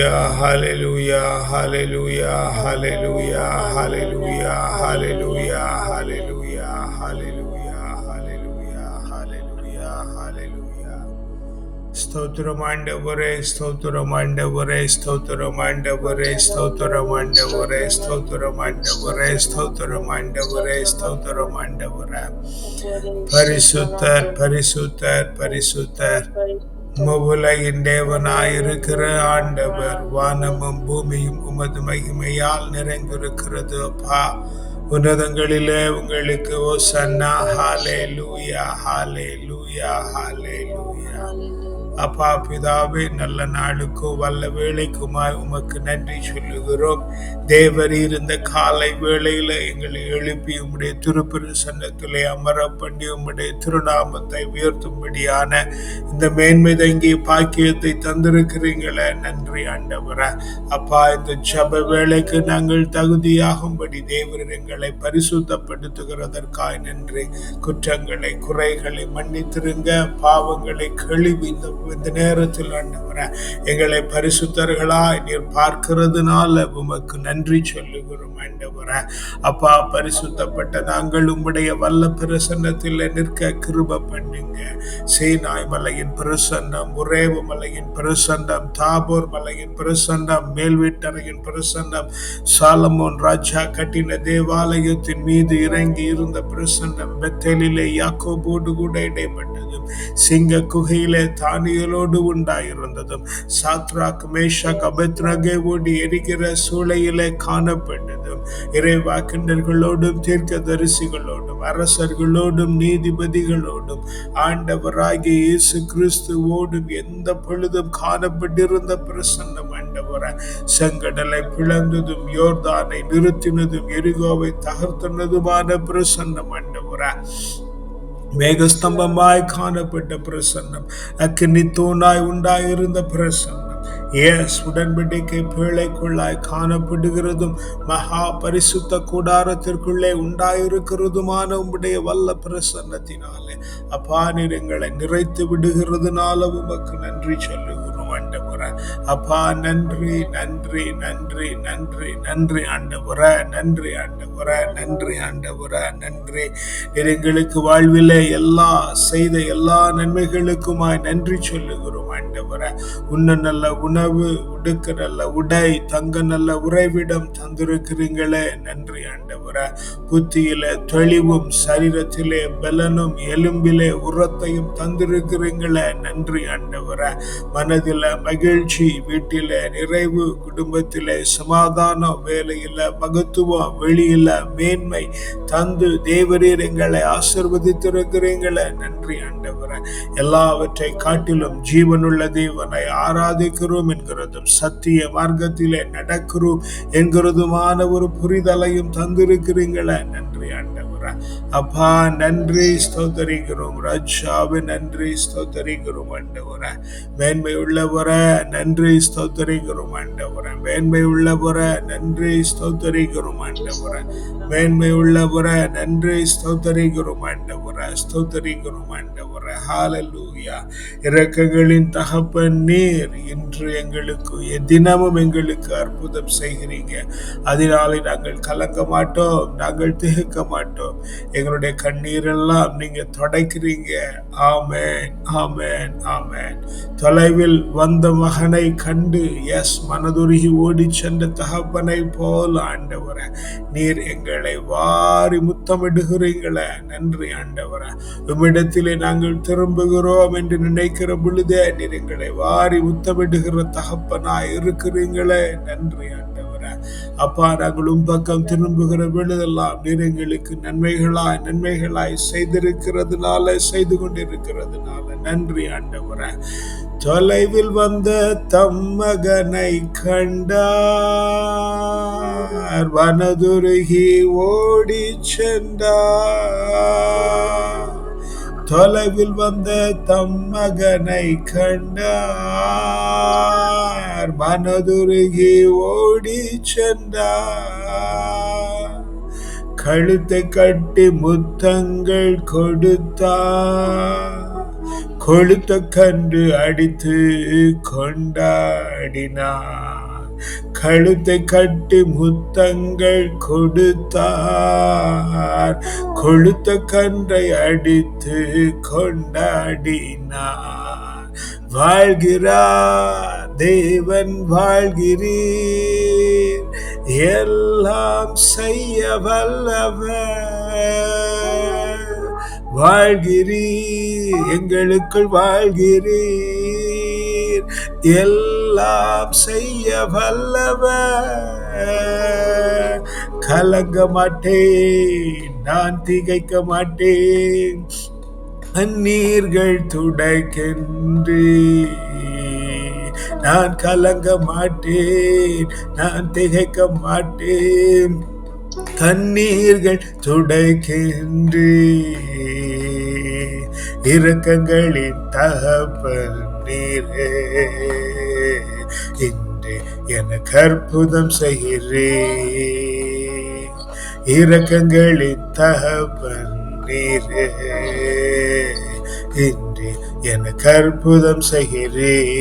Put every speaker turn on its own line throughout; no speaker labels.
Hallelujah, hallelujah, hallelujah, hallelujah, hallelujah, hallelujah, hallelujah, hallelujah, hallelujah, hallelujah, hallelujah. ಸ್ತೋತ್ರಮಾಂಡವರೇ ಸ್ತೋತ್ರಮಾಂಡವರೇ ಸ್ತೋತ್ರಮಾಂಡವರೇ ಸ್ತೋತ್ರಮಾಂಡವರೇ ಸ್ತೋತ್ರಮಾಂಡವರೇ ಸ್ತೋತ್ರಮಾಂಡವರೇ ಸ್ತೋತ್ರಮಾಂಡವರ ಪರಿಸುತ್ತರ್ ಪರಿಸುತ್ತರ್ ಪರಿಸುತ್ತರ್ ಪರಿಸುತ್ತರ್ ஆண்டவரே உலகின் தேவனாயிருக்கிற ஆண்டவர் வானமும் பூமியும் உமது மகிமையால் நிறைந்திருக்கிறது அப்பா. உன்னதங்களிலே உங்களுக்கு ஓ சன்னா ஹாலே லூயா ஹாலே லூயா ஹாலே லூயா அப்பா பிதாவே நல்ல நாளுக்கும் வல்ல வேலைக்குமாய் உமக்கு நன்றி சொல்லுகிறோம். தேவர் இருந்த காலை வேளையில எங்களை எழுப்பி உம்முடைய திருப்பெரு சன்னத்திலே அமர பண்ணி உம்முடைய திருநாமத்தை உயர்த்தும்படியான இந்த மேன்மை தங்கி பாக்கியத்தை தந்திருக்கிறீங்களே. நன்றி ஆண்டவர. அப்பா இந்த ஜப வேலைக்கு நாங்கள் தகுதியாகும்படி தேவர் எங்களை பரிசுத்தப்படுத்துகிறதற்காய் நன்றி. குற்றங்களை குறைகளை மன்னித்திருங்க. பாவங்களை கழுவி இந்த இந்த நேரத்தில் ஆண்டவர எங்களை பரிசுத்தர்களாய் நீர் பார்க்கிறதுனால உமக்கு நன்றி சொல்லுகிறோம் ஆண்டவர அப்பா பரிசுத்தப்பட்ட நாங்கள் உம்முடைய வல்ல பிரசன்னத்தில் நிற்க கிருப பண்ணுங்க. சீனாய் மலையின் பிரசன்னம் உரேவு மலையின் பிரசன்னம் தாபோர் மலையின் பிரசன்னம் மேல்வீட்டரையின் பிரசன்னம் சாலமோன் ராஜா கட்டின தேவாலயத்தின் மீது இறங்கி இருந்த பிரசன்னம் பெத்தலிலே யாக்கோபோடு கூட இடைப்பட்டது சிங்க குகையிலே தானியலோடு உண்டாயிருந்ததும் சாத்ராக் மேஷா கபத்ரகேவோடு எரிகிற சூளையிலே காணப்பட்டதும் இறைவாக்கினர்களோடும் தீர்க்க தரிசிகளோடும் அரசர்களோடும் நீதிபதிகளோடும் ஆண்டவராகிய இயேசு கிறிஸ்துவோடும் எந்த பொழுதும் காணப்பட்டிருந்த பிரசன்னம் ஆண்டவர செங்கடலை பிளந்ததும் யோர்தானை நிறுத்தினதும் எரிகோவை தகர்த்தனதுமான பிரசன்னம் ஆண்டவர. மேகஸ்தம்பமாய் காணப்பட்ட பிரசன்னம். அக்னி தூணாய் உண்டாயிருந்த பிரசன்னம். எஸ் உடன்படிக்கை பேழைக்குள்ளாய் காணப்படுகிறதும் மகா பரிசுத்த கூடாரத்திற்குள்ளே உண்டாயிருக்கிறதுமான உம்முடைய வல்ல பிரசன்னத்தினாலே. அப்பா நீர் எங்களை நிறைத்து விடுகிறதுனால உமக்கு நன்றி சொல்லுங்கள் ஆண்டவர. அப்பா நன்றி நன்றி நன்றி நன்றி நன்றி ஆண்டவர நன்றி ஆண்டவர நன்றி ஆண்டவர நன்றி. நீர் எங்களுக்கு வாழ்விலே எல்லா செய்த எல்லா நன்மைகளுக்குமாய் நன்றி சொல்லுகிறோம். ஆண்டவரை உன்ன நல்ல உணவு உடுக்க நல்ல உடை தங்க நல்ல உறைவிடம் தந்திருக்கிறீங்களே நன்றி ஆண்டவரை. புத்தியில தெளிவும் சரீரத்திலே பலனும் எலும்பிலே உரத்தையும் தந்திருக்கிறீங்களே நன்றி ஆண்டவர. மனதில மகிழ்ச்சி வீட்டில நிறைவு குடும்பத்திலே சமாதானம் வேலையில மகத்துவம் வெளியில மேன்மை தந்து தேவரீர் எங்களை ஆசிர்வதித்திருக்கிறீங்களே நன்றி ஆண்டவரை. எல்லாவற்றை காட்டிலும் ஜீவனுள்ள தேவனை ஆராதிக்கிறோம் என்கிறதும் சத்திய மார்க்கத்திலே நடக்கிறோம் என்கிறதுமான ஒரு புரிதலையும் தந்திருக்கிறீங்களே. நன்றி ஆண்டவர. அப்பா நன்றி ஸ்தோத்தரிக்கிறோம். ரஜாவே நன்றி ஸ்தோத்தரிக்கிறோம் ஆண்டவர. மேன்மை உள்ளவர நன்றி ஸ்தோத்தரிக்கிறோம் ஆண்டவர. மேன்மை உள்ளவர நன்றி ஸ்தோத்தரிக்கிறோம் ஆண்டவர. மேன்மை உள்ளவர நன்றி ஸ்தோத்தரிக்கிறோம் ஆண்டவர. ஸ்தோத்தரிக்கிறோம் ஆண்டவர. ஹாலலூயா தக தகப்பன் நீர் இன்று எங்களுக்கு தினமும் எங்களுக்கு அற்புதம் செய்கிறீங்க. அதனாலே நாங்கள் கலங்க மாட்டோம் நாங்கள் திகைக்க மாட்டோம். எங்களுடைய கண்ணீரெல்லாம் நீங்க தொடக்கிறீங்க. ஆமேன் ஆமேன் ஆமேன். தொலைவில் வந்த மகனை கண்டு எஸ் மனதுருகி ஓடி சென்ற தகப்பனை போல் ஆண்டவர நீர் எங்களை வாரி முத்தமிடுகிறீங்களே. நன்றி ஆண்டவர. உம்மிடத்திலே நாங்கள் திரும்புகிறோம் என்று நினைக்கிற பொழுதே நீர் எங்களை வாரி முத்தமிடுகிற தகப்பனாய் இருக்கிறீங்களே. நன்றி ஆண்டவர. அப்பா நாங்கள் உன் பக்கம் திரும்புகிற விழுதெல்லாம் நீர் எங்களுக்கு நன்மைகளாய் நன்மைகளாய் செய்திருக்கிறதுனால செய்து கொண்டிருக்கிறதுனால நன்றி ஆண்டவர. தொலைவில் வந்த தம்மகனை கண்டார். வனதுருகி ஓடி சென்றார். தொலைவில் வந்த தம் மகனை கண்டார். மனதுருகி ஓடி சென்றார். கழுத்தை கட்டி முத்தங்கள் கொடுத்தார். கொழுத்த கன்று அடித்து கொண்டாடினார். கழுத்தை கட்டி முத்தங்கள் கொடுத்தார். கொழுத்த கன்றை அடித்து கொண்டாடினார். வாழ்கிறார் தேவன் வாழ்கிறீர். எல்லாம் செய்ய வல்லவர். வாழ்கிறீர் எங்களுக்குள் வாழ்கிறீர். எல்லாம் எல்லாம் செய்ய வல்லவர். கலங்க மாட்டேன் நான் திகைக்க மாட்டேன். கண்ணீர்கள் துடைக்கின்றே நான் கலங்க மாட்டேன் நான் திகைக்க மாட்டேன். கண்ணீர்கள் துடைக்கின்றே இரக்கங்களின் தகப்பன் நீரே. எனக்கு அற்புதம் செய்கிறே. இரக்கங்களின் தகவன் நீரே. இன்று எனக்கு அற்புதம் செய்கிறே.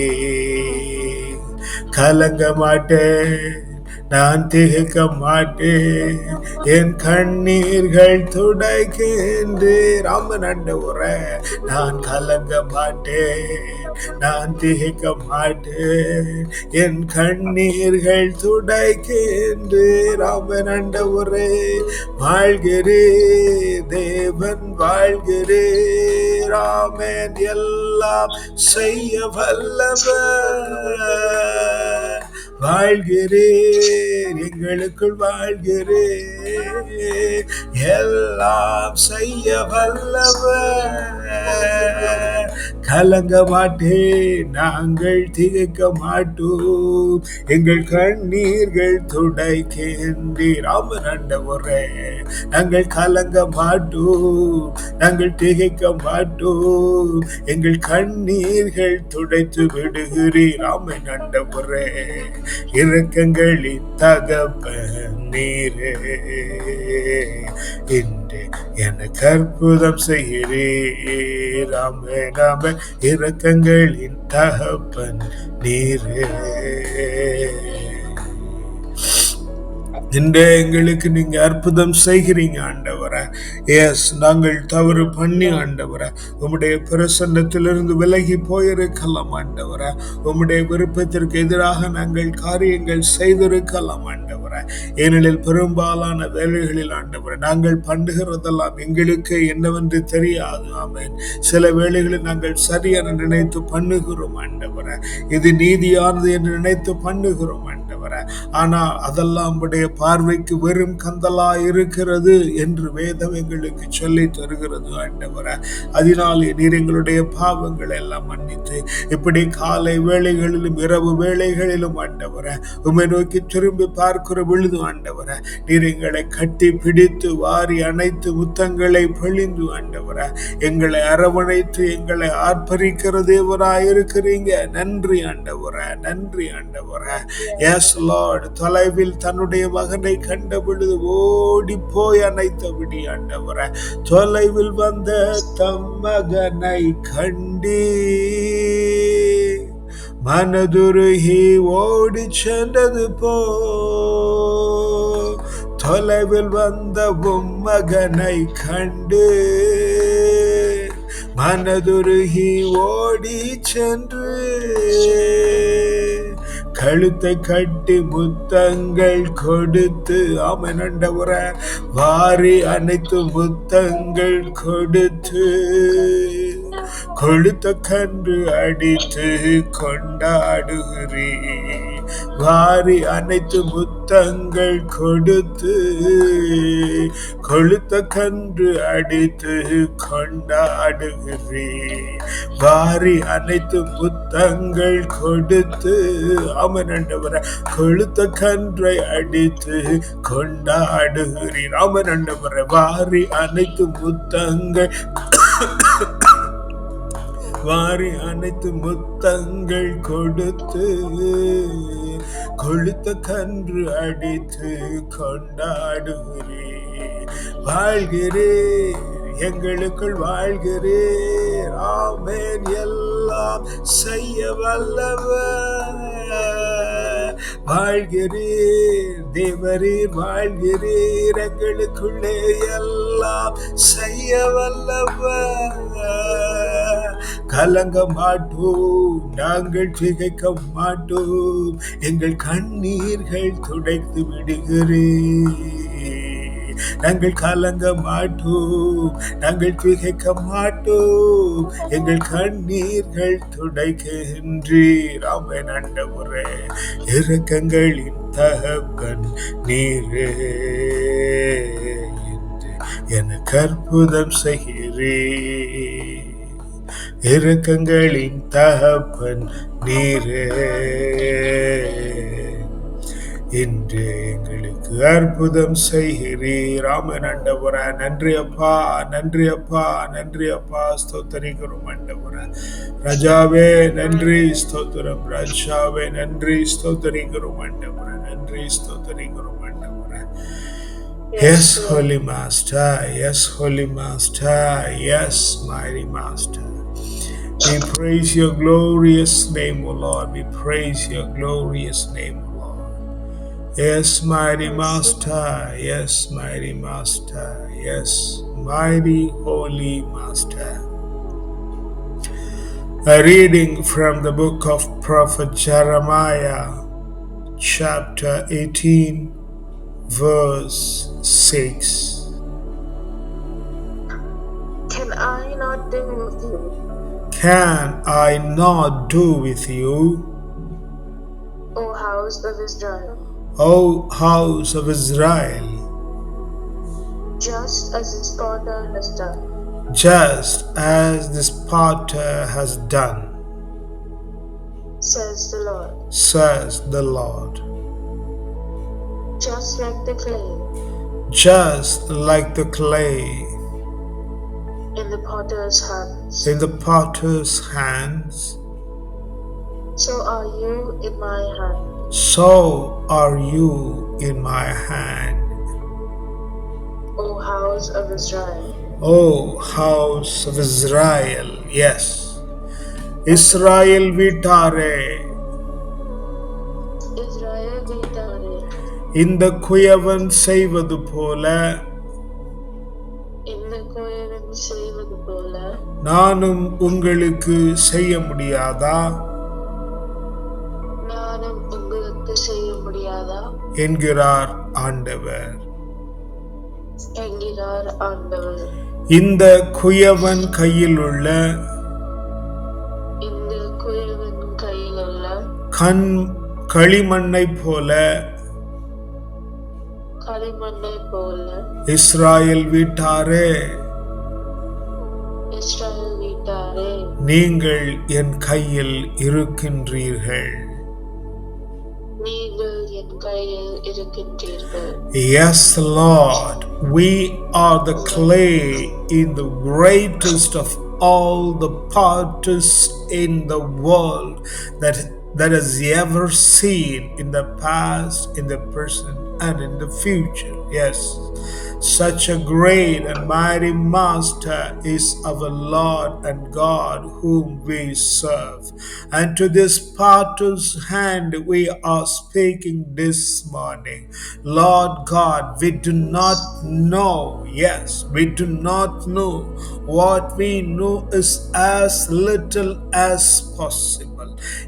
கலங்க மாட்டேன். நான் திகைக்க மாட்டேன். என் கண்ணீர்கள் துடைக்கின்றே. ராமன் உரை நான் கலங்க மாட்டேன். நான் திகைக்க மாட்டேன். என் கண்ணீர்கள் துடைக்கின்றே. ராமன் உரை வாழ்கிறே. தேவன் வாழ்கிறே. ராமன் எல்லாம் செய்ய வல்லவர். வாழ்கிறேன் எங்களுக்குள் வாழ்கிறேன். எல்லாம் செய்ய வல்லவர். கலங்க மாட்டேன் நாங்கள் திகைக்க மாட்டோம். எங்கள் கண்ணீர்கள் துடைக்கின்றே ராமனண்டவரே நாங்கள் கலங்க மாட்டோம் நாங்கள் திகைக்க மாட்டோம். எங்கள் கண்ணீர்கள் துடைத்து விடுகிறீர் ராமன் ஆண்டவரே இரக்கங்களின் தகப்ப நீரே இன்று எனக்கு அற்புதம் செய்கிறீர். ராம ராம இரக்கங்களின் தகப்பன் நீரே இன்றே எங்களுக்கு நீங்க அற்புதம் செய்கிறீங்க ஆண்டவரை. எஸ் நாங்கள் தவறு பண்ணி ஆண்டவரை. உம்முடைய பிரசன்னத்திலிருந்து விலகி போயிருக்கலாம் ஆண்டவரை. உம்முடைய விருப்பத்திற்கு எதிராக நாங்கள் காரியங்கள் செய்திருக்கலாம் ஆண்டவரை. ஏனெனில் பெரும்பாலான வேலைகளில் ஆண்டவரை நாங்கள் பண்ணுகிறதெல்லாம் எங்களுக்கு என்னவென்று தெரியாது ஆமேன். சில வேளைகளில் நாங்கள் சரியான நினைத்து பண்ணுகிறோம் ஆண்டவரை. இது நீதியானது என்று நினைத்து பண்ணுகிறோம் ஆண்டவரை. ஆனால் அதெல்லாம் உடைய பார்வைக்கு வெறும் கந்தலா இருக்கிறது என்று வேதம் எங்களுக்கு சொல்லி தருகிறது ஆண்டவர. அதனாலே நீர் எங்களுடைய பாவங்களை எல்லாம் மன்னித்து இப்படி காலை வேளைகளிலும் இரவு வேளைகளிலும் ஆண்டவர உமை நோக்கி திரும்பி பார்க்கிற விழுது ஆண்டவர நீர் எங்களை கட்டி பிடித்து வாரி அணைத்து முத்தங்களை பிழிந்து ஆண்டவர எங்களை அரவணைத்து எங்களை ஆர்ப்பரிக்கிற தேவராயிருக்கிறீங்க நன்றி ஆண்டவர நன்றி ஆண்டவர. எஸ் லார்ட் தொலைவில் தன்னுடைய மகனை கண்ட பொழுது ஓடி போய் அணைத்தபடி ஆண்டவர தொலைவில் வந்த தம் மகனை கண்டே மனதுருகி ஓடி சென்றது போ. தொலைவில் வந்த உம் மகனை கண்டு மனதுருகி ஓடி சென்று கழுத்தை கட்டி முத்தங்கள் கொடுத்து ஆமனண்டவர வாரி அனைத்து முத்தங்கள் கொடுத்து. கொழுத்த கன்று அடித்து கொண்டாடுகிறே வாரி அனைத்து முத்தங்கள் கொடுத்து கொழுத்த கன்று அடித்து கொண்டாடுகிறே வாரி அனைத்து முத்தங்கள் கொடுத்து ராமனண்டவர கொழுத்த கன்றை அடித்து கொண்டாடுகிறீர். ராமனண்டவர வாரி அனைத்து முத்தங்கள் வாரி அனைத்து முத்தங்கள் கொடுத்து கொளுத்த கன்று அடித்து கொண்டாடுகிறே வாழ்கிறே எங்களுக்குள் வாழ்கிறே ஆமேன். எல்லாம் செய்ய வல்லவர். வாழ்கிறீர் தேவரீர் வாழ்கிறீர். எங்களுக்குள்ளே எல்லாம் செய்ய வல்லவர். கலங்க மாட்டோம் நாங்கள் திகைக்க மாட்டோம் எங்கள் கண்ணீர்கள் துடைத்து விடுகிறேன். நாங்கள் கலங்க மாட்டோம் நாங்கள் திகைக்க மாட்டோம் எங்கள் கண்ணீர்கள் துடைக்கின்றீர். அவன் ஆண்டவரே இறக்கங்களின் தகப்பன் நீரே. என்று கற்புதம் செய்கிறேன் இறக்கங்களின் தகப்பன் நீரே. இன்று எங்களுக்கு அற்புதம் செய்கிறீர். ராமன் ஆண்டவர நன்றி அப்பா நன்றி அப்பா நன்றி அப்பா. ஸ்தோத்தரிக்கிறோம் ஆண்டவர ரஜாவே நன்றி. ஸ்தோத்திரம். ராஜாவே நன்றி. ஸ்தோத்தரிக்கிறோம் ஆண்டவர நன்றி. ஸ்தோத்தரிக்கிறோம் ஆண்டவர Yes, Holy Master. Yes, Holy Master. Yes, mighty Master. We praise your glorious name, O Lord. We praise your glorious name, O Lord. Yes, mighty Master. Yes, mighty Master. Yes, mighty Holy Master. A reading from the book of Prophet Jeremiah, chapter 18, verse 6.
Can I not do with you,
Can I not do with you,
O house of Israel,
O house of Israel,
just as this potter has done?
just as this potter has done,
Says the Lord.
says the Lord.
Just like the clay
Just like the clay
in the potter's hands,
in the potter's hands,
so are you in my hand,
so are you in my hand,
O house of Israel.
O house of Israel. Yes. Israel வீட்டாரே
Israel வீட்டாரே
இந்த குயவன் செய்வது போல நானும் உங்களுக்கு செய்ய முடியாதா?
நானும் உங்களுக்கு செய்ய முடியாதா?
என்கிறார் ஆண்டவர்.
என்கிறார் ஆண்டவர்.
இந்த குயவன் கையில் உள்ள
இந்த குயவன் கையில் உள்ள
கண் களிமண்ணை போல
களிமண்ணை போல
இஸ்ராயல்
வீட்டாரே
நீங்கள் என் கையில் இருக்கின்றீர்கள்
நீங்கள் என் கையில் இருக்கின்றீர்கள்
Yes, Lord, we are the clay in the greatest of all the potters in the world that that has ever seen in the past, in the present, and in the future. Yes, such a great and mighty Master is our Lord and God whom we serve. And to this potter's hand we are speaking this morning. Lord God, we do not know, yes, we do not know. What we know is as little as possible.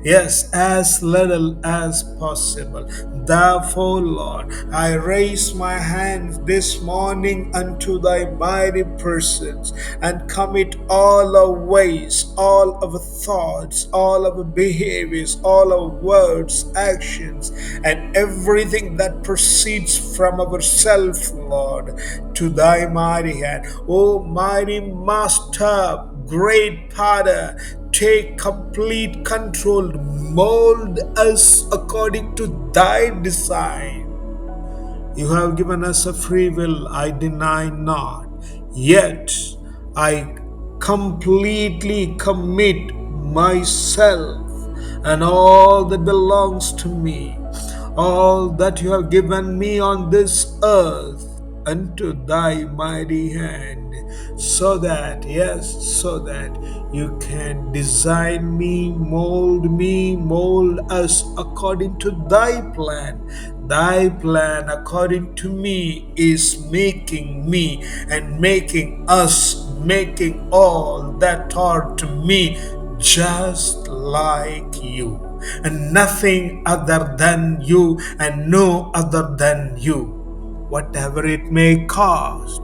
Yes, as little as possible. Therefore, Lord, I raise my hands this morning unto thy mighty presence and commit all our ways, all our thoughts, all our behaviors, all our words, actions, and everything that proceeds from ourself, Lord, to thy mighty hand. O mighty Master, great Potter, take complete control, mold us according to thy design. You have given us a free will, I deny not. Yet I completely commit myself and all that belongs to me, all that you have given me on this earth unto thy mighty hand, so that, yes, so that you can design me, mold me, mold us according to thy plan. Thy plan, according to me, is making me and making us, making all that are to me just like you and nothing other than you and no other than you whatever it may cost.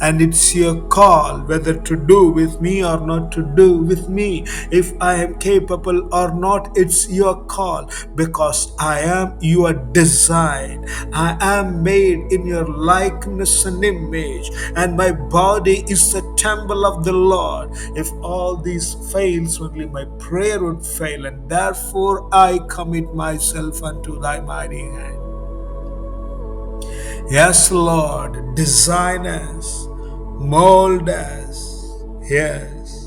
And it's your call whether to do with me or not to do with me. If I am capable or not, it's your call because I am your design. I am made in your likeness and image, and my body is the temple of the Lord. If all these fails, only my prayer would fail, and therefore I commit myself unto thy mighty hand. Yes, Lord, design us, mold us, yes,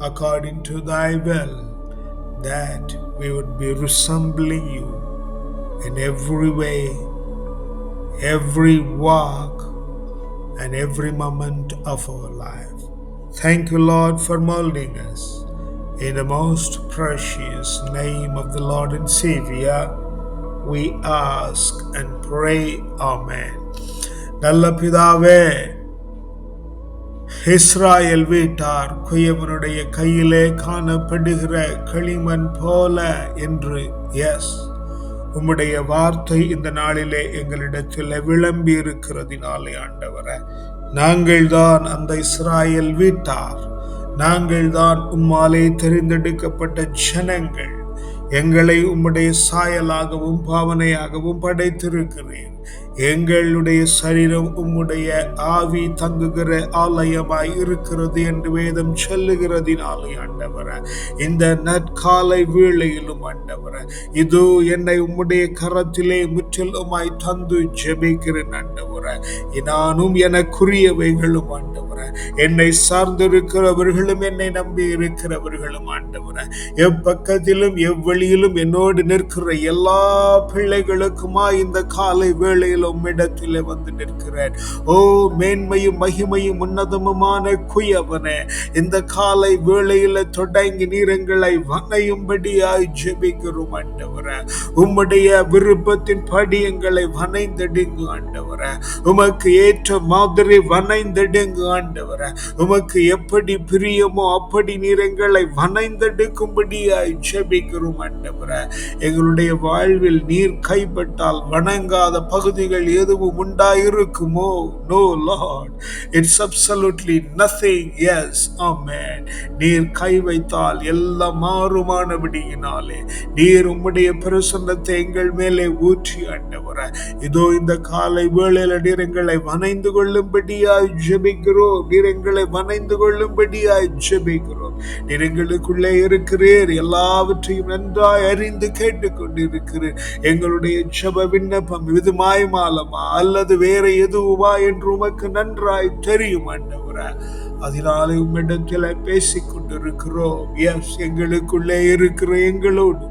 according to thy will, that we would be resembling you in every way, every walk, and every moment of our life. Thank you, Lord, for molding us. In the most precious name of the Lord and Savior, we ask and pray. Amen. நல்ல பிதாவே Israel வீட்டார் குயவனுடைய கையிலே காணப்படுகிற களிமண் போல என்று S உம்முடைய வார்த்தை இந்த நாளிலே எங்களிடத்தில் விளம்பி இருக்கிறதினாலே ஆண்டவர நாங்கள் தான் அந்த இஸ்ராயல் வீட்டார் நாங்கள் தான் உம்மாலே தெரிந்தெடுக்கப்பட்ட ஜனங்கள் எங்களை உம்முடைய சாயலாகவும் பாவனையாகவும் படைத்திருக்கிறேன் எங்களுடைய சரீரம் உம்முடைய ஆவி தங்குகிற ஆலயமாய் இருக்கிறது என்று வேதம் சொல்லுகிறதினாலே ஆண்டவர இந்த நற்காலை வேளையிலும் ஆண்டவர இதோ என்னை உம்முடைய கரத்திலே முற்றிலுமாய் தந்து ஜெபிக்கிறேன் ஆண்டவர நானும் எனக்குரியவைகளும் ஆண்டவர என்னை சார்ந்திருக்கிறவர்களும் என்னை நம்பி இருக்கிறவர்களும் ஆண்டவர எப்பக்கத்திலும் எவ்வழியிலும் என்னோடு நிற்கிற எல்லா பிள்ளைகளுக்குமா இந்த காலை வேளையில் உம்மிடத்திலே வந்து நிற்கிறேன். ஓ மேன்மையும் மகிமையும் உன்னதமுமான குயவனே இந்த காலை வேளையில தொடங்கி நீரங்களை வனையும்படியாய் ஜெபிக்கிறோம் ஆண்டவர. உம்முடைய விருப்பத்தின் படி எங்களை வனைந்தெடுங்க ஆண்டவர. உமக்கு ஏற்ற மாதிரி வனைந்தடுங்கு ஆண்டவர. உமக்கு எப்படி பிரியமோ அப்படி நீரங்களை வனைந்தெடுக்கும்படியாய் ஜெபிக்கிறோம் ஆண்டவர. எங்களுடைய வாழ்வில் நீர் கைப்பட்டால் வணங்காத பகுதிகள் எதுவும் உண்டாயிருக்குமோ? No lord it's absolutely nothing yes amen நீர் கை வைத்தால் எல்லாம் மாறுமானபடியினாலே நீர் உம்முடைய பிரசன்னத்தை எங்கள் மேலே ஊற்றி ஆண்டவர இதோ இந்த காலை வேளையில நீர் எங்களை வனைந்து கொள்ளும்படியாய் ஜெபிக்கிறோம். நீர் எங்களை வனைந்து கொள்ளும்படியாய் ஜெபிக்கிறோம். நீர் எங்களுக்குள்ளே இருக்கிறீர். எல்லாவற்றையும் நன்றாய் அறிந்து கேட்டுக்கொண்டிருக்கிறீர். எங்களுடைய ஜெப விண்ணப்பம் இது மாயமாலமா அல்லது வேற எதுவுமா என்று உமக்கு நன்றாய் தெரியும் ஆண்டவரே அதனாலே உம்மிடத்தில் பேசிக் கொண்டிருக்கிறோம் எஸ் எங்களுக்குள்ளே இருக்கிற எங்களோடு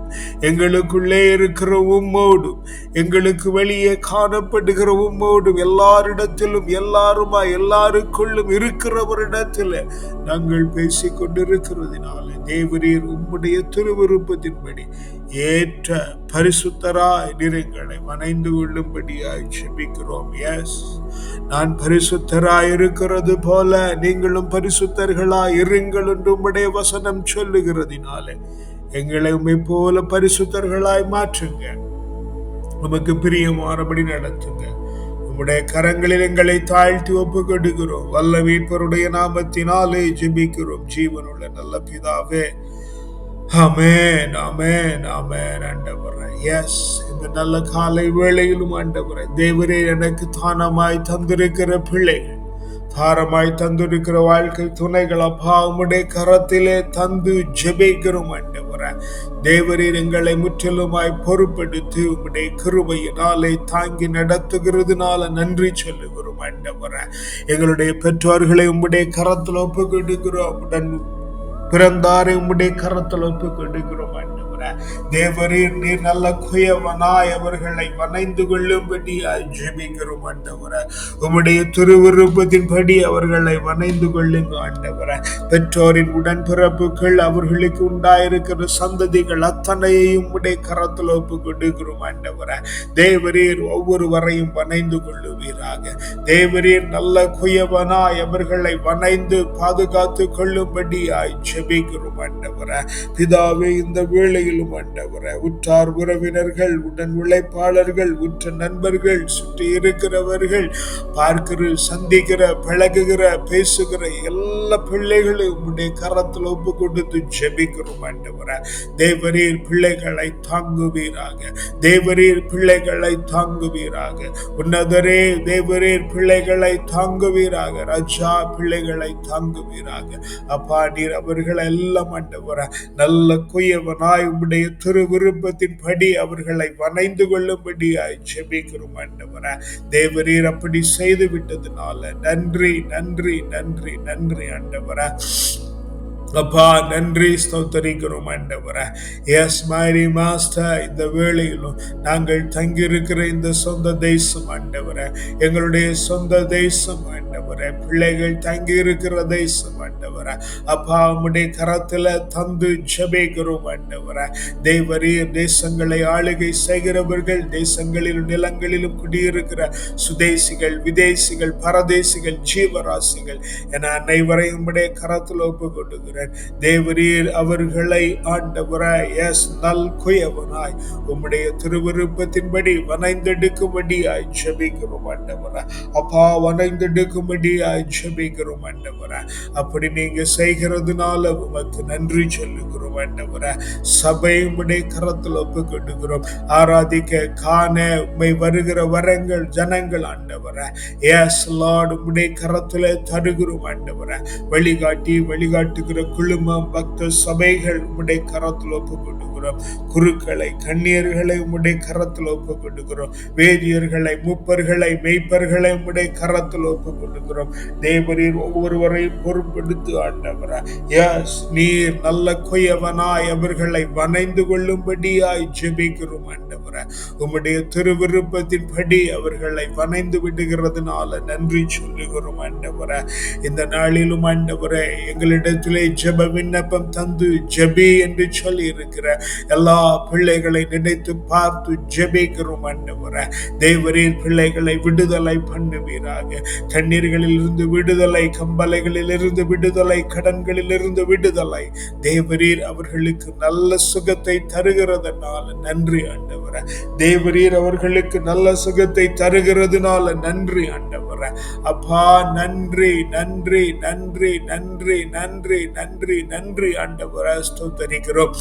எங்களுக்குள்ளே இருக்கிற உம்மோடும் எங்களுக்கு வெளியே காணப்படுகிற உம்மோடும் எல்லாரிடத்திலும் எல்லாருமா எல்லாருக்குள்ளும் இருக்கிறவரிடத்தில் நாங்கள் பேசிக் கொண்டிருக்கிறதுனால தேவரீர் உம்முடைய திருவிருப்பத்தின்படி ஏற்ற பரிசுத்தராய் நிறங்களை மனைந்து கொள்ளும்படியாய் செபிக்கிறோம். எஸ் நான் பரிசுத்தராய் இருக்கிறது போல நீங்களும் பரிசுத்தர்களாய் இருங்கள் என்று உம்முடைய வசனம் சொல்லுகிறதினாலே எங்களை உண்மை போல பரிசுத்தர்களாய் மாற்றுங்க. உமக்கு பிரியமானபடி நடத்துங்க. உம்முடைய கரங்களில் எங்களை தாழ்த்தி ஒப்பு கொடுக்கிறோம் வல்ல மீட்பருடைய நாமத்தினாலே ஜெபிக்கிறோம். ஜீவனுள்ள நல்ல பிதாவே அமேன் அமேன் அமேன் ஆண்டவரே எஸ் இந்த நல்ல காலை வேளையிலும் ஆண்டவரே தேவரே எனக்கு தானமாய் தந்திருக்கிற பிள்ளைகள் தாரமாய் தந்திருக்கிற வாழ்க்கை துணைகள் அப்பா உம்முடைய கரத்திலே தந்து ஜெபிக்கிறோம் ஆண்டவரே. தேவரீர் எங்களை முற்றிலுமாய் பொறுப்படுத்தி உம்முடைய கிருபையினாலே தாங்கி நடத்துகிறதுனால நன்றி சொல்லுகிறோம் ஆண்டவரே. எங்களுடைய பெற்றோர்களை உம்முடைய கரத்தில் ஒப்புக்கொடுக்கிறோம். உடன் பிறந்தாரை உம்முடைய கரத்தில் ஒப்பு கொடுக்கிறோம் ஆண்டவரே தேவரீர் நீர் நல்ல குயவனாய் அவர்களை வணைந்து கொள்ளும்படியாய் ஜெபிக்கிறோம் ஆண்டவர. உம்முடைய திருவிருப்பத்தின்படி அவர்களை வணைந்து கொள்ளுங்க ஆண்டவர. பெற்றோரின் உடன்பிறப்புகள் அவர்களுக்கு உண்டாயிருக்கிற சந்ததிகள் அத்தனையையும் உடைய கரத்தில் ஒப்பு கொடுக்கிறோம் ஆண்டவர. தேவரீர் ஒவ்வொருவரையும் வணைந்து கொள்ளுவீராக. தேவரீர் நல்ல குயவனாய் அவர்களை வணைந்து பாதுகாத்து கொள்ளும்படியாய் ஜெபிக்கிறோம் ஆண்டவர. பிதாவே இந்த வேளையில் முற்றிலும் ஆண்டவரே உற்றார் உறவினர்கள் உடன் உழைப்பாளர்கள் உற்ற நண்பர்கள் சுற்றி இருக்கிறவர்கள் பார்க்கிற சந்திக்கிற பழகுகிற பேசுகிற எல்லா பிள்ளைகளும் உம்முடைய கரத்தில் ஒப்பு கொடுத்து ஜெபிக்கிறோம் ஆண்டவரே. தேவரீர் பிள்ளைகளை தாங்குவீராக. தேவரீர் பிள்ளைகளை தாங்குவீராக. உன்னதரே தேவரீர் பிள்ளைகளை தாங்குவீராக. ராஜா பிள்ளைகளை தாங்குவீராக. அப்பா நீர் அவர்களை எல்லாம் ஆண்டவர நல்ல குயவனாய் உம்முடைய திரு விருப்பத்தின் படி அவர்களை வணைந்து கொள்ளும்படியாய் செபிக்கிறோம் ஆண்டவர. தேவரீர் அப்படி செய்து விட்டதுனால நன்றி நன்றி நன்றி நன்றி ஆண்டவர. அப்பா நன்றி ஸ்தோத்தரிக்கிறோம் ஆண்டவரை. எஸ் மாரி மாஸ்டர் இந்த வேளையிலும் நாங்கள் தங்கியிருக்கிற இந்த சொந்த தேசம் ஆண்டவரை. எங்களுடைய சொந்த தேசம் ஆண்டவரை. பிள்ளைகள் தங்கி இருக்கிற தேசம் ஆண்டவரை. அப்பா உம்முடைய கரத்துல தந்து ஜெபிக்கிறோம் ஆண்டவரை. தேவரிய தேசங்களை ஆளுகை செய்கிறவர்கள் தேசங்களிலும் நிலங்களிலும் குடியிருக்கிற சுதேசிகள் விதேசிகள் பரதேசிகள் ஜீவராசிகள் என அனைவரையும் உம்முடைய கரத்தில் ஒப்பு கொடுக்கிறேன் தேவரீர் அவர்களை ஆண்டவராய் எஸ் நல் குயவனாய் உம்முடைய திருவிருப்பத்தின்படி வனைந்தெடுக்கும்படியாய் ஜபிக்கிறோம் ஆண்டவர. அப்பா வனைந்தெடுக்கும்படியாய் ஜபிக்கிறோம் ஆண்டவர. அப்படி நீங்க செய்கிறதுனால உமக்கு நன்றி சொல்லுகிறோம் ஆண்டவர. சபை உம்முடைய கரத்தில் ஒப்பு கொடுக்கிறோம் ஆராதிக்க காண உண்மை வருகிற வரங்கள் ஜனங்கள் ஆண்டவர. எஸ் லார்ட் உம்முடைய கரத்தில் தருகிறோம் ஆண்டவர. வழிகாட்டி வழிகாட்டுகிற குழுமம் பக்த சபைகள் உம்முடைய கரத்தில் ஒப்பு கொடுக்கிறோம் குருக்களை கண்ணியர்களை உம்முடைய கரத்தில் ஒப்பு கொடுக்கிறோம் வேதியர்களை முப்பர்களை மெய்ப்பர்களை உம்முடைய கரத்தில் ஒப்பு கொடுக்கிறோம் தேவரீர் ஒவ்வொருவரையும் பொறுப்படுத்து ஆண்டவர. எஸ் நீர் நல்ல கொயவனாய் அவர்களை வணைந்து கொள்ளும்படியாய் ஜெபிக்கிறோம் ஆண்டவர. உம்முடைய திருவிருப்பத்தின் படி அவர்களை வணைந்து விடுகிறதுனால நன்றி சொல்லுகிறோம் ஆண்டவர. இந்த நாளிலும் ஆண்டவரே எங்களிடத்திலே ஜெப விண்ணப்பம் தந்து ஜெபி என்று சொல்லி இருக்கிற எல்லா பிள்ளைகளை நினைத்து பார்த்து ஜெபிக்கிறோம் ஆண்டவரே தேவரீர் பிள்ளைகளை விடுதலை பண்ணுவீராக. கண்ணீர்களில் இருந்து விடுதலை கம்பலைகளில் இருந்து விடுதலை கடன்களில் இருந்து விடுதலை. தேவரீர் அவர்களுக்கு நல்ல சுகத்தை தருகிறதுனால நன்றி அண்டவர தேவரீர் அவர்களுக்கு நல்ல சுகத்தை தருகிறதுனால நன்றி அண்டவர அப்பா நன்றி நன்றி நன்றி நன்றி நன்றி நன்றி நன்றி நன்றி ஆண்டவராக ஸ்தோத்தரிக்கிறோம்.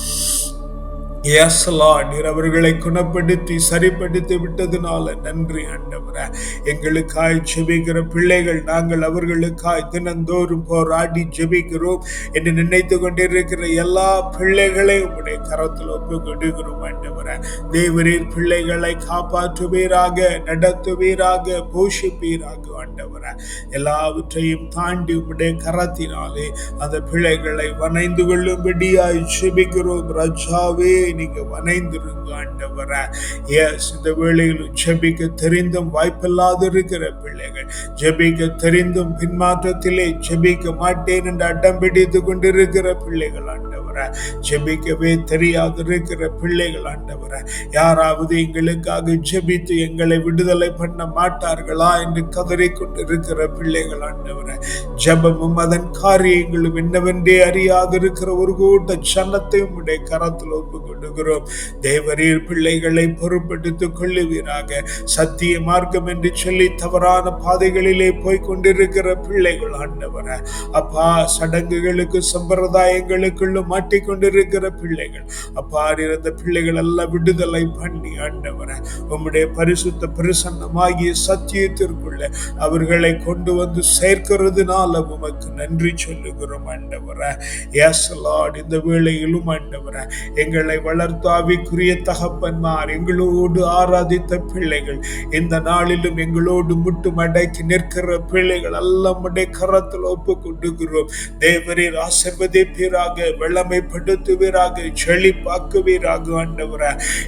எஸ் நீர் அவர்களை குணப்படுத்தி சரிப்படுத்தி விட்டதுனால நன்றி அண்டவர எங்களுக்காய் ஜெபிக்கிற பிள்ளைகள் நாங்கள் அவர்களுக்காய் தினந்தோறும் போராடி ஜெபிக்கிறோம். என்று நினைத்து கொண்டிருக்கிற எல்லா பிள்ளைகளையும் உங்களுடைய கரத்தில் ஒப்பு கொடுக்கிறோம் ஆண்டவரே. தேவரீர் பிள்ளைகளை காப்பாற்றுவீராக நடத்துவீராக போஷிப்பீராக ஆண்டவரே. எல்லாவற்றையும் தாண்டி உடைய கரத்தினாலே அந்த பிள்ளைகளை வணைந்து கொள்ளும்படியாய் ஜெபிக்கிறோம். ரஜாவே நீங்க வணைந்திருங்க ஆண்டவர. எஸ் இந்த வேளையில் ஜெபிக்க தெரிந்தும் வாய்ப்பில்லாது இருக்கிற பிள்ளைகள் ஜெபிக்க தெரிந்தும் பின்மாற்றத்திலே ஜெபிக்க மாட்டேன் என்று அடம் பிடித்து கொண்டிருக்கிற பிள்ளைகள் ஆண்டவர. ஜெபிக்கவே தெரியாது இருக்கிற பிள்ளைகள் ஆண்டவர. யாராவது எங்களுக்காக ஜெபித்து எங்களை விடுதலை பண்ண மாட்டார்களா என்று கதறிக்கொண்டிருக்கிற பிள்ளைகள் ஆண்டவர. ஜெபமும் அதன் காரியங்களும் என்னவென்றே அறியாது இருக்கிற ஒரு கூட்ட சன்னத்தையும் உடைய கரத்தில் ஒப்புக்கொண்டு கொடுக்கிறோம் தேவரீர் பிள்ளைகளை பொறுப்பெடுத்துக் கொள்ளுவீராக. சத்திய மார்க்கம் என்று சொல்லி தவறான பாதைகளிலே போய் கொண்டிருக்கிற பிள்ளைகள் ஆண்டவர. அப்பா சடங்குகளுக்கு சம்பிரதாயங்களுக்குள்ள மாட்டிக்கொண்டிருக்கிற பிள்ளைகள். அப்பா இருந்த பிள்ளைகள் எல்லாம் விடுதலை பண்ணி ஆண்டவர. உம்முடைய பரிசுத்த பிரசன்னமாகிய சத்தியத்திற்குள்ள அவர்களை கொண்டு வந்து சேர்க்கிறதுனால உமக்கு நன்றி சொல்லுகிறோம் ஆண்டவர. எஸ் இந்த வேளையிலும் ஆண்டவர எங்களை வளர்த்தாவிக்குரிய தகப்பன்மார் எங்களோடு ஆராதித்த பிள்ளைகள் இந்த நாளிலும் எங்களோடு முட்டு மடக்கி நிற்கிற பிள்ளைகள் எல்லாம் உடைய கரத்தில் ஒப்பு கொண்டுகிறோம் தேவரீர் ஆசிர்வதிப்பீராக வெள்ளம் வல்லமைப்படுத்துவீராக செழிப்பாக்குவீராக ஆண்டவர.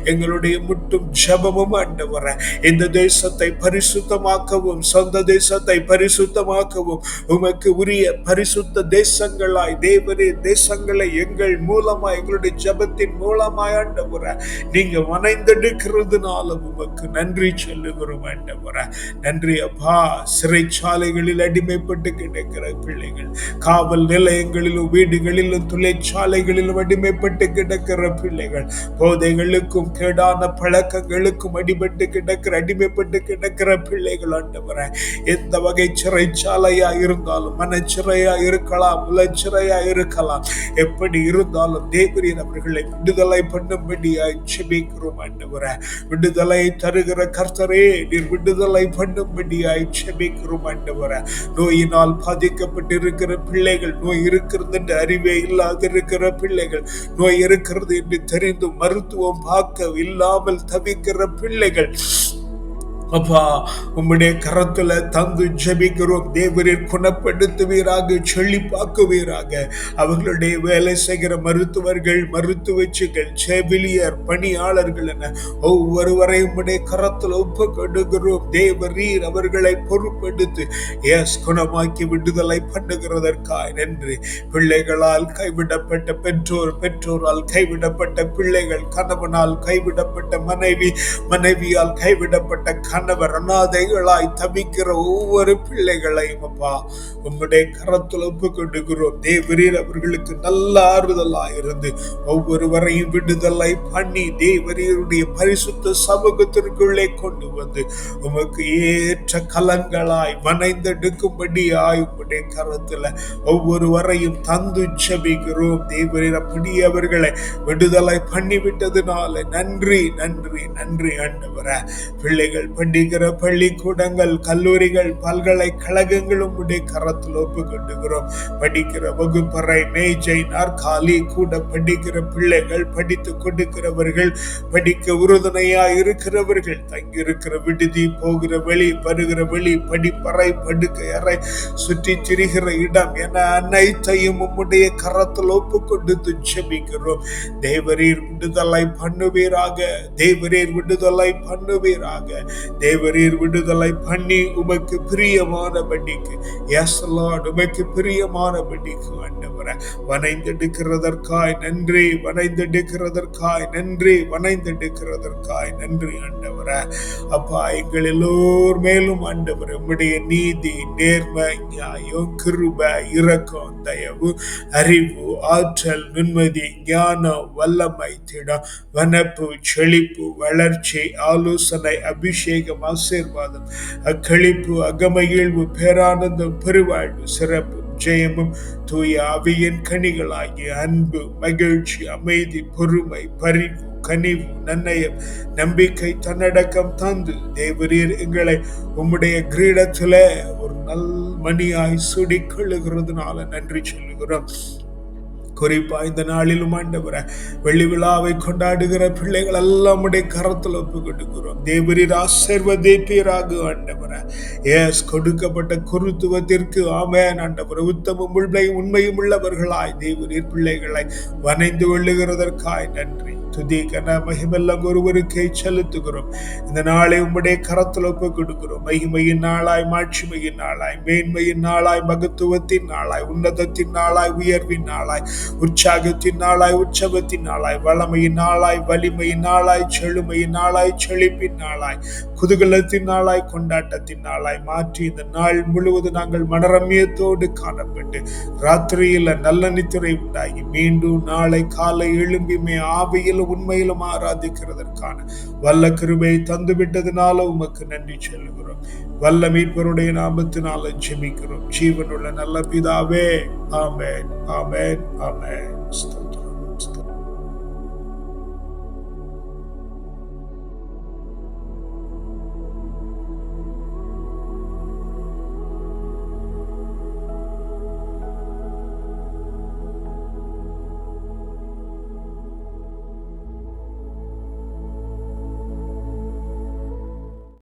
எங்களுடைய முட்டும் ஜபமும் ஆண்டவர. இந்த தேசத்தை பரிசுத்தமாக்கவும் சொந்த தேசத்தை பரிசுத்தமாக்கவும் உமக்கு உரிய பரிசுத்த தேசங்களாய் தேவரே தேசங்களை எங்கள் மூலமாய் எங்களுடைய ஜபத்தின் மூலம் மூலமாய் ஆண்டவரே நீங்க வனைந்தெடுக்கிறதுனால உமக்கு நன்றி சொல்லுகிறோம் ஆண்டவர. நன்றி அப்பா சிறைச்சாலைகளில் அடிமைப்பட்டு கிடக்கிற பிள்ளைகள் காவல் நிலையங்களிலும் வீடுகளிலும் தொழிற்சாலைகளிலும் அடிமைப்பட்டு கிடக்கிற பிள்ளைகள் போதைகளுக்கும் கேடான பழக்கங்களுக்கும் அடிபட்டு கிடக்கிற அடிமைப்பட்டு கிடக்கிற பிள்ளைகள் ஆண்டவர. எந்த வகை சிறைச்சாலையா இருந்தாலும் மனச்சிறையா இருக்கலாம் உலச்சிறையா இருக்கலாம். எப்படி இருந்தாலும் தேவரீர் அவர்களை விடுதலை பண்ணும்படியாய் செபிக்கிறோம் ஆண்டவரே. விடுதலை தருகிற கர்த்தரே நீர் விடுதலை பண்ணும்படியாய் செபிக்கிறோம் ஆண்டவரே. நோயினால் பாதிக்கப்பட்டிருக்கிற பிள்ளைகள் நோய் இருக்கிறது என்று அறிவே இல்லாது இருக்கிற பிள்ளைகள் நோய் இருக்கிறது என்று தெரிந்து மருத்துவம் பார்க்க இல்லாமல் தவிக்கிற பிள்ளைகள் அப்பா உம்முடைய கரத்துல தந்து ஜபிக்கிறோம். தேவரில் குணப்படுத்துவீராக செழிப்பாக்குவீராக. அவர்களுடைய வேலை செய்கிற மருத்துவர்கள் மருத்துவச்சிகள் செவிலியர் பணியாளர்கள் என ஒவ்வொருவரையும் உம்முடைய கரத்துல ஒப்பு கொடுக்கிறோம் தேவரீர் அவர்களை பொறுப்பெடுத்து எஸ் குணமாக்கி விடுதலை பண்ணுகிறதற்காய் நன்றி. பிள்ளைகளால் கைவிடப்பட்ட பெற்றோர் பெற்றோரால் கைவிடப்பட்ட பிள்ளைகள் கணவனால் கைவிடப்பட்ட மனைவி மனைவியால் கைவிடப்பட்ட ஆண்டவர் அண்ணாதைகளாய் தவிக்கிற ஒவ்வொரு பிள்ளைகளையும் அப்பா உம்முடைய கரத்தில் ஒப்பு தேவரீர் அவர்களுக்கு நல்ல ஆறுதலாய் இருந்து ஒவ்வொருவரையும் விடுதலை பண்ணி தேவரீருடைய பரிசுத்த சமூகத்திற்குள்ளே கொண்டு வந்து உமக்கு ஏற்ற கலங்களாய் வனைந்தெடுக்கும்படியாய் உம்முடைய கரத்துல ஒவ்வொருவரையும் தந்து செபிக்கிறோம் தேவரீர் அப்படி அவர்களை விடுதலை பண்ணிவிட்டதுனால நன்றி நன்றி நன்றி ஆண்டவரே. பிள்ளைகள் படிக்கிற பள்ளிக்கூடங்கள் கல்லூரிகள் பல்கலைக்கழகங்களும் உடைய கரத்தில் ஒப்பு கொண்டுகிறோம் படிக்கிற வகுப்பறை மேஜை நாற்காலி கூட படிக்கிற பிள்ளைகள் படித்து கொடுக்கிறவர்கள் படிக்க உறுதுணையா இருக்கிறவர்கள் தங்கி இருக்கிற விடுதி போகிற வெளி வருகிற வெளி படிப்பறை படுக்கை அறை சுற்றி திரிகிற இடம் என அனைத்தையும் உம்முடைய கரத்தில் ஒப்புக்கொண்டு கொடுத்து தேவரீர் விடுதலை பண்ணுவீராக தேவரீர் விடுதலை பண்ணுவீராக. தேவரீர் விடுதலை பண்ணி உமக்கு பிரியமான பண்டிக்கு லார்ட் உமக்கு பிரியமான பிரியமானபடிக்கு ஆண்டவரை. வனைந்தெடுக்கிறதற்காய் நன்றி வனைந்தெடுக்கிறதற்காய் நன்றி வனைந்தெடுக்கிறதற்காய் நன்றி ஆண்டவரை. அப்பா எங்கள் எல்லோர் மேலும் ஆண்டவர் உம்முடைய நீதி நேர்மை நியாயம் கிருப இரக்கம் தயவு அறிவு ஆற்றல் நிம்மதி ஞானம் வல்லமை திடம் வனப்பு செழிப்பு வளர்ச்சி ஆலோசனை அபிஷேகம் ஆசீர்வாதம் அக்களிப்பு அகமகிழ்வு பேரானந்தம் பெருவாழ்வு சிறப்பு ஜெயமும் தூய அவையின் கனிகளாகிய அன்பு மகிழ்ச்சி அமைதி பொறுமை பரிவு கனிவு நன்னயம் நம்பிக்கை தன்னடக்கம் தந்து தேவரீர் எங்களை உம்முடைய கிரீடத்துல ஒரு நல் மணியாய் சுடிக்கொள்ளுகிறதுனால நன்றி சொல்லுகிறோம். குறிப்பா இந்த நாளிலும் ஆண்டவர வெள்ளி விழாவை கொண்டாடுகிற பிள்ளைகள் எல்லாம் உடைய கரத்தில் ஒப்புக்கொடுக்கிறோம். கொடுக்கிறோம் தேவரீர் ஆசீர்வதிப்பீராக ஆண்டவர. எஸ் கொடுக்கப்பட்ட குருத்துவத்திற்கு ஆமேன். ஆண்டவர உத்தமும் உண்மையும் உண்மையும் உள்ளவர்களாய் தேவரீர் பிள்ளைகளை வனைந்து கொள்ளுகிறதற்காய் நன்றி. துதி கன மகிமெல்லாம் ஒருவருக்கே செலுத்துகிறோம். இந்த நாளை உம்முடைய கரத்தில் ஒப்பு கொடுக்கிறோம். மகிமையின் நாளாய் மாட்சிமையின் நாளாய் மேன்மையின் நாளாய் மகத்துவத்தின் நாளாய் உன்னதத்தின் நாளாய் உயர்வின் நாளாய் உற்சாகத்தின் நாளாய் உற்சவத்தின் நாளாய் வளமையின் நாளாய் வலிமையின் நாளாய் செழுமையின் நாளாய் செழிப்பின் நாளாய் குதூகலத்தின் நாளாய் கொண்டாட்டத்தின் நாளாய் மாற்றி இந்த நாள் முழுவதும் நாங்கள் மனரமியத்தோடு காணப்பட்டு ராத்திரியில் நல்ல நித்திரை உண்டாகி மீண்டும் நாளை காலை எழும்பிமே ஆவியிலும் உண்மையிலும் ஆராதிக்கிறதற்கான வல்ல கிருபை தந்து விட்டதுனால உமக்கு நன்றி சொல்லுகிறோம். வல்ல மீட்பருடைய நாமத்தினால ஜெபிக்கிறோம். ஜீவனுள்ள நல்ல பிதாவே ஆமேன் ஆமேன் ஆமேன்.